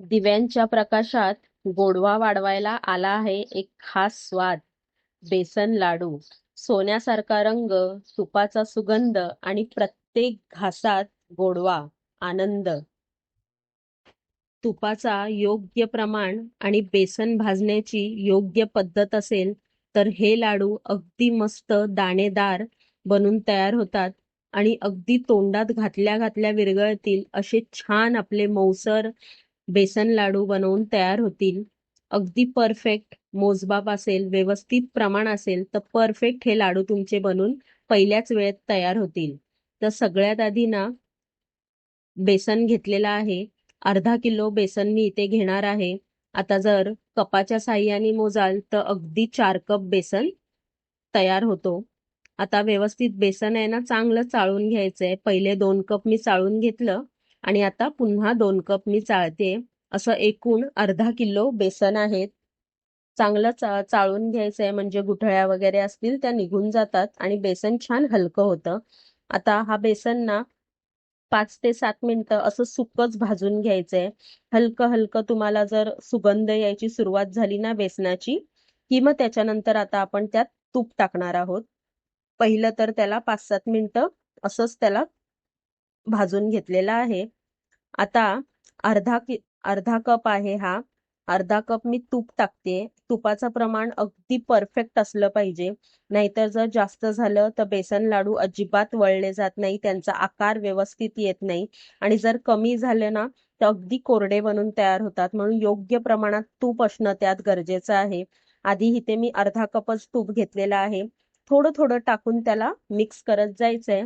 दिव्यांच्या प्रकाशात गोडवा वाढवायला आला आहे एक खास स्वाद बेसन लाडू. सोन्यासारखा रंग तुपाचा सुगंध आणि प्रत्येक घासात गोडवा आनंद. तुपाचा योग्य प्रमाण आणि बेसन भाजण्याची योग्य पद्धत असेल तर हे लाडू अगदी मस्त दाणेदार बनून तयार होतात आणि अगदी तोंडात घातल्या घातल्या विरघळतील असे छान आपले मऊसर बेसन लाडू बनवून तयार होतील. अगदी परफेक्ट मोजबाप असेल व्यवस्थित प्रमाण असेल तर परफेक्ट हे लाडू तुमचे बनून पहिल्याच वेळेत तयार होतील. तर सगळ्यात आधी ना बेसन घेतलेलं आहे. अर्धा किलो बेसन मी इथे घेणार आहे. आता जर कपाच्या साह्याने मोजाल तर अगदी चार कप बेसन तयार होतो. आता व्यवस्थित बेसन आहे ना चांगलं चाळून घ्यायचं आहे पहिले दोन कप मी चाळून घेतलं. आणि आता पुन्हा दोन कप मी चाळते. असं एकूण अर्धा किलो बेसन आहेत चांगलं चा चाळून घ्यायचंय म्हणजे गुठळ्या वगैरे असतील त्या निघून जातात आणि बेसन छान हलकं होतं. आता हा बेसन ना पाच ते सात मिनटं असं सुकच भाजून घ्यायचंय. हलकं हलकं तुम्हाला जर सुगंध यायची सुरुवात झाली ना बेसनाची की मग त्याच्यानंतर आता आपण त्यात तूप टाकणार आहोत. पहिलं तर त्याला पाच सात मिनटं असंच त्याला भाजून घेतलेलं आहे. आता अर्धा कि अर्धा कप आहे हा. अर्धा कप मी तूप टाकते. तुपाचं प्रमाण अगदी परफेक्ट असलं पाहिजे. नाहीतर जर जास्त झालं तर बेसन लाडू अजिबात वळले जात नाही. त्यांचा आकार व्यवस्थित येत नाही. आणि जर कमी झालं ना तर अगदी कोरडे बनून तयार होतात. म्हणून योग्य प्रमाणात तूप असणं त्यात गरजेचं आहे. आधी इथे मी अर्धा कपच तूप घेतलेला आहे. थोडं थोडं टाकून त्याला मिक्स करत जायचंय.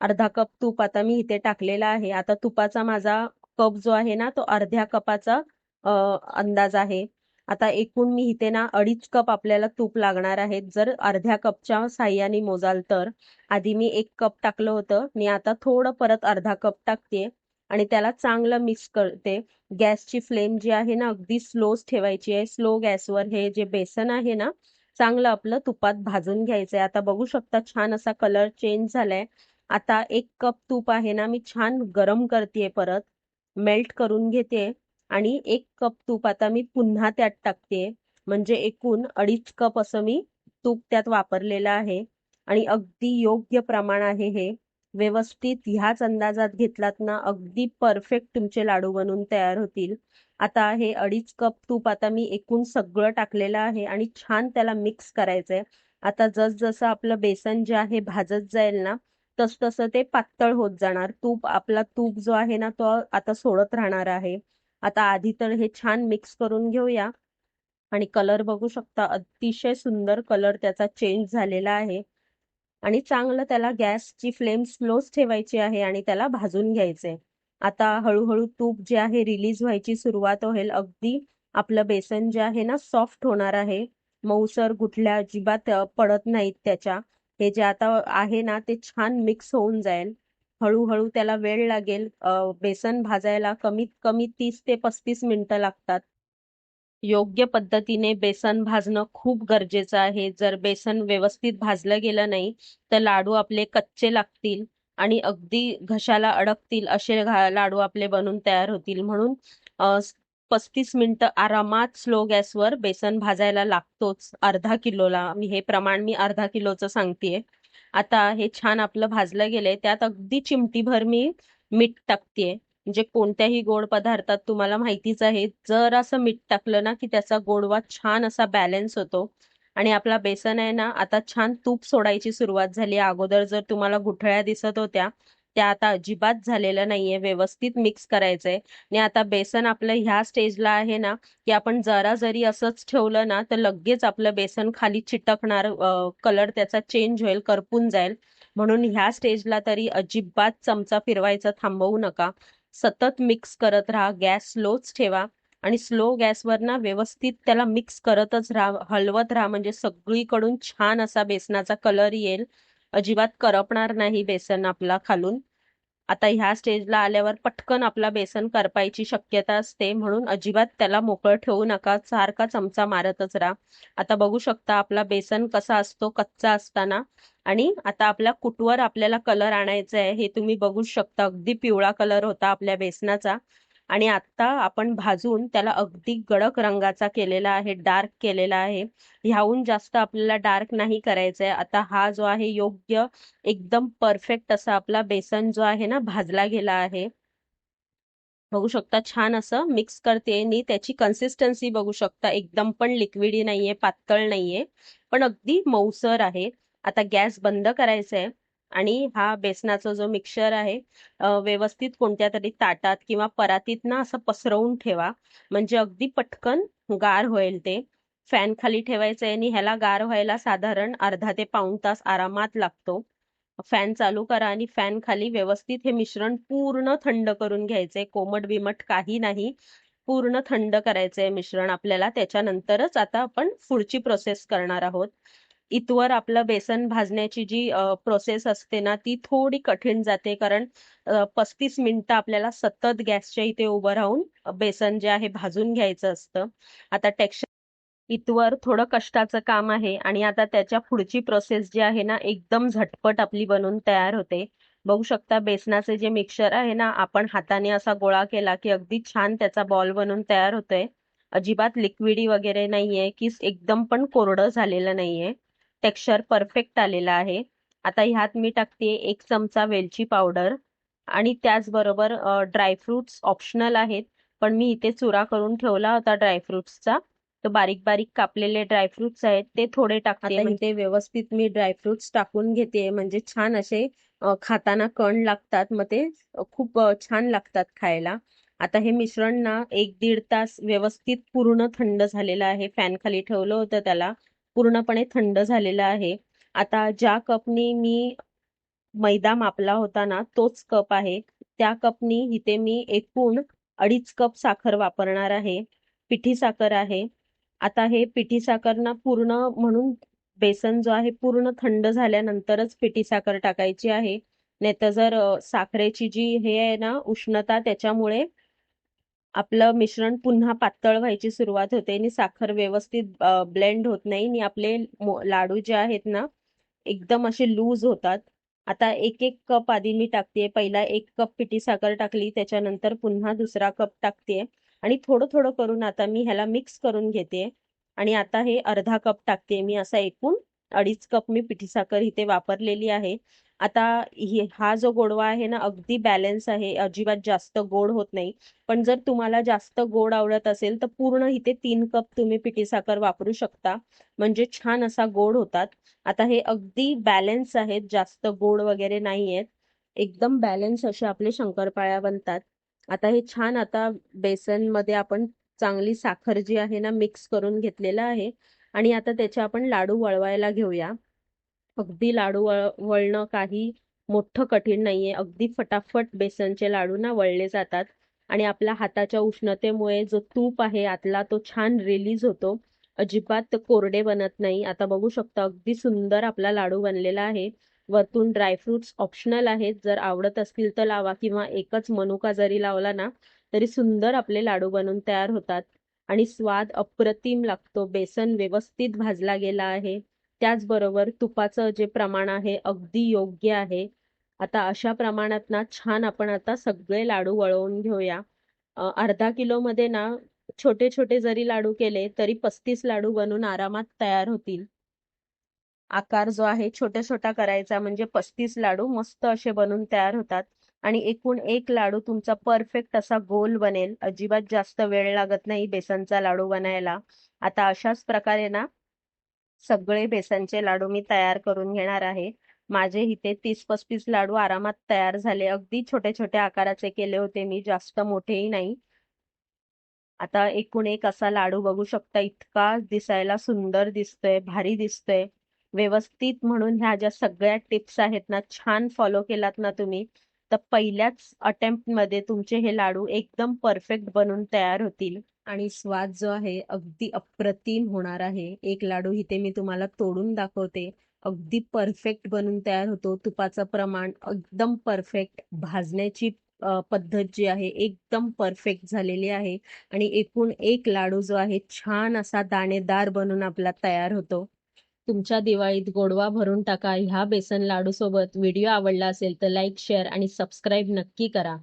अर्धा कप तूप आता मी इथे टाकलेला आहे. आता तुपाचा माझा कप जो आहे ना तो अर्ध्या कपाचा अंदाज आहे. आता एकूण मी इथे ना अडीच कप आपल्याला तूप लागणार आहे जर अर्ध्या कपच्या साह्याने मोजाल तर. आधी मी एक कप टाकलं होतं. मी आता थोडं परत अर्धा कप टाकते आणि त्याला चांगलं मिक्स करते. गॅसची फ्लेम जी आहे ना अगदी स्लोच ठेवायची आहे. स्लो गॅसवर हे जे बेसन आहे ना चांगलं आपलं तुपात भाजून घ्यायचंय. आता बघू शकता छान असा कलर चेंज झालाय. आता एक कप तूप आहे ना मी छान गरम करते परत मेल्ट करून घेते आणि एक कप तूप आता मी पुन्हा त्यात टाकते म्हणजे एकूण अडीच कप असं मी तूप त्यात वापरलेलं आहे आणि अगदी योग्य प्रमाण आहे हे. व्यवस्थित ह्याच अंदाजात घेतलात ना अगदी परफेक्ट तुमचे लाडू बनून तयार होतील. आता हे अडीच कप तूप आता मी एकूण सगळं टाकलेलं आहे आणि छान त्याला मिक्स करायचंय. आता जसजसं आपलं बेसन जे आहे भाजत जाईल ना तस तसं ते पातळ होत जाणार. तूप आपला तूप जो आहे ना तो आता सोडत राहणार आहे. आता आधी तर हे छान मिक्स करून घेऊया. आणि कलर बघू शकता अतिशय सुंदर कलर त्याचा चेंज झालेला आहे. आणि चांगलं त्याला गॅसची फ्लेम स्लोच ठेवायची आहे आणि त्याला भाजून घ्यायचंय. आता हळूहळू तूप जे आहे रिलीज व्हायची सुरुवात होईल. अगदी आपलं बेसन जे आहे ना सॉफ्ट होणार आहे. मऊसर गुठल्या अजिबात पडत नाहीत त्याच्या. हे जे आता आहे ना ते छान मिक्स होऊन जाईल. हळूहळू त्याला वेळ लागेल. बेसन भाजायला कमीत कमी तीस ते पस्तीस मिनिटं लागतात. योग्य पद्धतीने बेसन भाजणं खूप गरजेचं आहे. जर बेसन व्यवस्थित भाजलं गेलं नाही तर लाडू आपले कच्चे लागतील आणि अगदी घशाला अडकतील असे लाडू आपले बनून तयार होतील. म्हणून पस्तीस मिनिटं आरामात स्लो गॅसवर बेसन भाजायला लागतोच. अर्धा किलोला. मी हे प्रमाण मी अर्धा किलोचं सांगतेय. आता हे छान आपलं भाजलं गेलंय. त्यात अगदी चिमटीभर मी मीठ टाकतेय. म्हणजे कोणत्याही गोड पदार्थात तुम्हाला माहितीच आहे जर असं मीठ टाकलं ना की त्याचा गोडवा छान असा बॅलन्स होतो. आणि आपला बेसन आहे ना आता छान तूप सोडायची सुरुवात झाली. अगोदर जर तुम्हाला गुठळ्या दिसत होत्या त्या आता अजिबात झालेलं नाहीये व्यवस्थित मिक्स करायचंय. आणि आता बेसन आपलं ह्या स्टेजला आहे ना की आपण जरा जरी असंच ठेवलं ना तर लगेच आपलं बेसन खाली चिटकणार कलर त्याचा चेंज होईल करपून जाईल. म्हणून ह्या स्टेजला तरी अजिबात चमचा फिरवायचा थांबवू नका. सतत मिक्स करत राहा गॅस स्लोच ठेवा. आणि स्लो गॅसवर ना व्यवस्थित त्याला मिक्स करतच राहा हलवत राहा. म्हणजे सगळीकडून छान असा बेसनाचा कलर येईल. अजिबात करपणार नाही बेसन आपला खालून. आता ह्या स्टेजला आल्यावर पटकन आपला बेसन करपायची शक्यता असते म्हणून अजिबात त्याला मोकळं ठेवू नका सारखा चमचा मारतच राहा. आता बघू शकता आपला बेसन कसा असतो कच्चा असताना. आणि आता आपल्या कुटवर आपल्याला कलर आणायचा आहे हे तुम्ही बघू शकता. अगदी पिवळा कलर होता आपल्या बेसनाचा. आणि आता आपण भाजून त्याला अगदी गडक रंगाचा केलेला आहे डार्क केलेला आहे. ह्याहून जास्त आपल्याला डार्क नाही करायचा आहे आता हा जो आहे योग्य एकदम परफेक्ट असा आपला बेसन जो आहे ना भाजला गेला आहे. बघू शकता छान असं मिक्स करते आणि त्याची कन्सिस्टन्सी बघू शकता. एकदम पण लिक्विडी नाहीये पातळ नाहीये. पण अगदी मऊसर आहे. आता गॅस बंद करायचा आहे आणि हा बेसनाचा जो मिक्सचर आहे व्यवस्थित कोणत्या तरी ताटात किंवा परातीत ना असं पसरवून ठेवा. म्हणजे अगदी पटकन गार होईल ते. फॅन खाली ठेवायचं आहे आणि ह्याला गार व्हायला साधारण अर्धा ते पाऊण तास आरामात लागतो. फॅन चालू करा आणि फॅन खाली व्यवस्थित हे मिश्रण पूर्ण थंड करून घ्यायचंय. कोमट बिमट काही नाही. पूर्ण थंड करायचंय मिश्रण आपल्याला. त्याच्यानंतरच आता आपण पुढची प्रोसेस करणार आहोत. इथवर आपलं बेसन भाजण्याची जी प्रोसेस असते ना ती थोडी कठीण जाते. कारण पस्तीस मिनिटं आपल्याला सतत गॅसच्या इथे उभं राहून बेसन जे आहे भाजून घ्यायचं असतं. आता टेक्स्चर इथवर थोडं कष्टाचं काम आहे आणि आता त्याच्या पुढची प्रोसेस जी आहे ना एकदम झटपट आपली बनून तयार होते. बघू शकता बेसनाचे जे मिक्सचर आहे ना आपण हाताने असा गोळा केला की अगदी छान त्याचा बॉल बनून तयार होतोय. अजिबात लिक्विडी वगैरे नाहीये की एकदम पण कोरडं झालेलं नाहीये. टेक्स्चर परफेक्ट आलेला आहे. आता ह्यात मी टाकते एक चमचा वेलची पावडर आणि त्याचबरोबर ड्रायफ्रुट्स ऑप्शनल आहेत. पण मी इथे चुरा करून ठेवला होता ड्रायफ्रुट्सचा तर बारीक बारीक कापलेले ड्रायफ्रुट्स आहेत ते थोडे टाकते ते व्यवस्थित मी ड्रायफ्रुट्स टाकून घेते. म्हणजे छान असे खाताना कण लागतात. मग ते खूप छान लागतात खायला. आता हे मिश्रण ना एक दीड तास व्यवस्थित पूर्ण थंड झालेलं आहे. फॅन खाली ठेवलं होतं त्याला. पूर्णपणे थंड झालेलं आहे. आता ज्या कपनी मी मैदा मापला होता ना तोच कप आहे. त्या कपनी इथे मी एकूण अडीच कप साखर वापरणार आहे. पिठी साखर आहे. आता हे पिठी साखर ना पूर्ण म्हणून बेसन जो आहे पूर्ण थंड झाल्यानंतरच पिठी साखर टाकायची आहे. नाही तर जर साखरेची जी हे आहे ना उष्णता त्याच्यामुळे आपलं मिश्रण पुन्हा पातळ व्हायची सुरुवात होते आणि साखर व्यवस्थित ब्लेंड होत नाही आणि आपले लाडू जे आहेत ना एकदम असे लूज होतात. आता एक एक कप आधी मी टाकते पहिला एक कप पिठी साखर टाकली त्याच्यानंतर पुन्हा दुसरा कप टाकते आणि थोडं थोडं करून आता मी ह्याला मिक्स करून घेते आणि आता हे अर्धा कप टाकते मी. असा एकूण अडीच कप मी पिठी साखर इथे वापरलेली आहे. आता हा जो गोडवा आहे ना अगदी बॅलन्स आहे. अजिबात जास्त गोड होत नाही. पण जर तुम्हाला जास्त गोड आवडत असेल तर पूर्ण इथे तीन कप तुम्ही पिठी साखर वापरू शकता. म्हणजे छान असा गोड होतात. आता हे अगदी बॅलन्स आहेत. जास्त गोड वगैरे नाही आहेत एकदम बॅलन्स असे आपले शंकरपाळ्या बनतात. आता हे छान आता बेसनमध्ये आपण चांगली साखर जी आहे ना मिक्स करून घेतलेलं आहे. आणि आता त्याचे आपण लाडू वळवायला घेऊया. अगदी लाडू वळ वळणं काही मोठं कठीण नाहीये. अगदी फटाफट बेसनचे लाडू ना वळले जातात. आणि आपल्या हाताच्या उष्णतेमुळे जो तूप आहे आतला तो छान रिलीज होतो. अजिबात कोरडे बनत नाही. आता बघू शकता अगदी सुंदर आपला लाडू बनलेला आहे. वरतून ड्रायफ्रुट्स ऑप्शनल आहेत. जर आवडत असतील तर लावा किंवा एकच मनुका जरी लावला ना तरी सुंदर आपले लाडू बनून तयार होतात. आणि स्वाद अप्रतिम लागतो. बेसन व्यवस्थित भाजला गेला आहे. त्याचबरोबर तुपाचं जे प्रमाण आहे अगदी योग्य आहे. आता अशा प्रमाणात ना छान आपण आता सगळे लाडू वळवून घेऊया. अर्धा किलो मध्ये ना छोटे छोटे जरी लाडू केले तरी पस्तीस लाडू बनून आरामात तयार होतील. आकार जो आहे छोटा छोटा करायचा म्हणजे पस्तीस लाडू मस्त असे बनून तयार होतात. आणि एकूण एक लाडू तुमचा परफेक्ट असा गोल बनेल. अजिबात जास्त वेळ लागत नाही बेसनचा लाडू बनायला. आता अशाच प्रकारे ना सगळे बेसनचे लाडू मी तयार करून घेणार आहे. माझे इथे तीस पस्तीस लाडू आरामात तयार झाले. अगदी छोटे छोटे आकाराचे केले होते मी जास्त मोठेही नाही. आता एकूण एक असा लाडू बघू शकता. इतका दिसायला सुंदर दिसतोय भारी दिसतोय. व्यवस्थित म्हणून ह्या ज्या सगळ्या टिप्स आहेत ना छान फॉलो केलात ना तुम्ही तर पहिल्याच अटेम्प्टमध्ये तुमचे हे लाडू एकदम परफेक्ट बनून तयार होतील. आणि स्वाद जो आहे अगदी अप्रतिम होणार आहे. एक लाडू इथे मी तुम्हाला तोडून दाखवते. अगदी परफेक्ट बनून तयार होतो. तुपाचं प्रमाण एकदम परफेक्ट भाजण्याची पद्धत जी आहे एकदम परफेक्ट झालेली आहे. आणि एकूण एक लाडू जो आहे छान असा दाणेदार बनून आपला तयार होतो. तुमच्या दिवाळीत गोडवा भरून टाका. ह्या बेसन लाडू सोबत व्हिडिओ आवडला असेल तर लाईक शेअर आणि सबस्क्राईब नक्की करा.